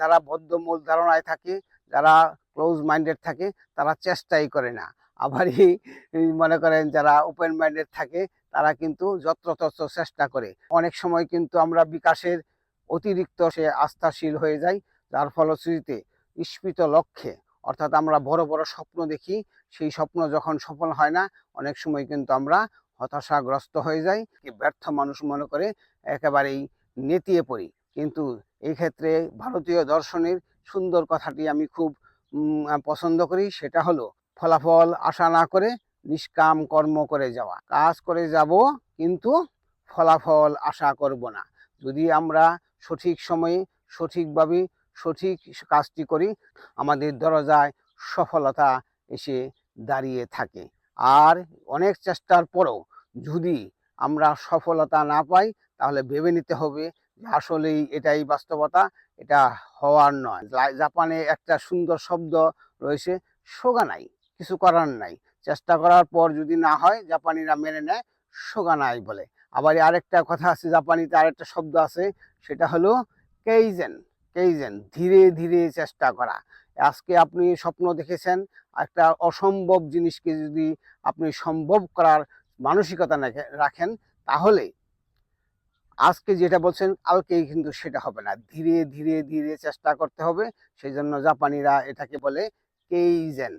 যারা বদ্ধ মূল ধারণায় থাকে, যারা ক্লোজ মাইন্ডেড থাকে, তারা চেষ্টাই করে না। আবার মনে করেন যারা ওপেন মাইন্ডেড থাকে, তারা কিন্তু যত্রতত্র চেষ্টা করে। অনেক সময় কিন্তু আমরা বিকাশের অতিরিক্ত সে আস্থাশীল হয়ে যাই, যার ফলশ্রুতিতে স্ফীত লক্ষ্যে। অর্থাৎ আমরা বড় বড় স্বপ্ন দেখি, সেই স্বপ্ন যখন সফল হয় না, অনেক সময় কিন্তু আমরা হতাশাগ্রস্ত হয়ে যাই, ব্যর্থ মানুষ মনে করে একেবারেই নেতিয়ে পড়ি। কিন্তু এই ক্ষেত্রে ভারতীয় দর্শনের সুন্দর কথাটি আমি খুব পছন্দ করি। সেটা হলো, ফলাফল আশা না করে নিষ্কাম কর্ম করে যাওয়া। কাজ করে যাব, কিন্তু ফলাফল আশা করব না। যদি আমরা সঠিক সময়ে সঠিকভাবে সঠিক কাজটি করি, আমাদের দরজায় সফলতা এসে দাঁড়িয়ে থাকে। আর অনেক চেষ্টার পরও যদি আমরা সফলতা না পাই, তাহলে ভেবে নিতে হবে আসলেই এটাই বাস্তবতা, এটা হওয়ার নয়। জাপানে একটা সুন্দর শব্দ রয়েছে, সোগা নাই, কিছু করার নাই। চেষ্টা করার পর যদি না হয়, জাপানিরা মেনে নেয়, সোগা নাই বলে। আবার আরেকটা কথা আছে, জাপানিতে আরেকটা শব্দ আছে, সেটা হলো কেইজেন। কেইজেন, ধীরে ধীরে চেষ্টা করা। আজকে আপনি স্বপ্ন দেখেছেন, একটা অসম্ভব জিনিসকে যদি আপনি সম্ভব করার মানসিকতা রাখে- রাখেন, তাহলে আজকে যেটা বলছেন, কালকেই কিন্তু সেটা হবে না। ধীরে ধীরে ধীরে চেষ্টা করতে হবে। সেই জন্য জাপানিরা এটাকে বলে কেইজেন।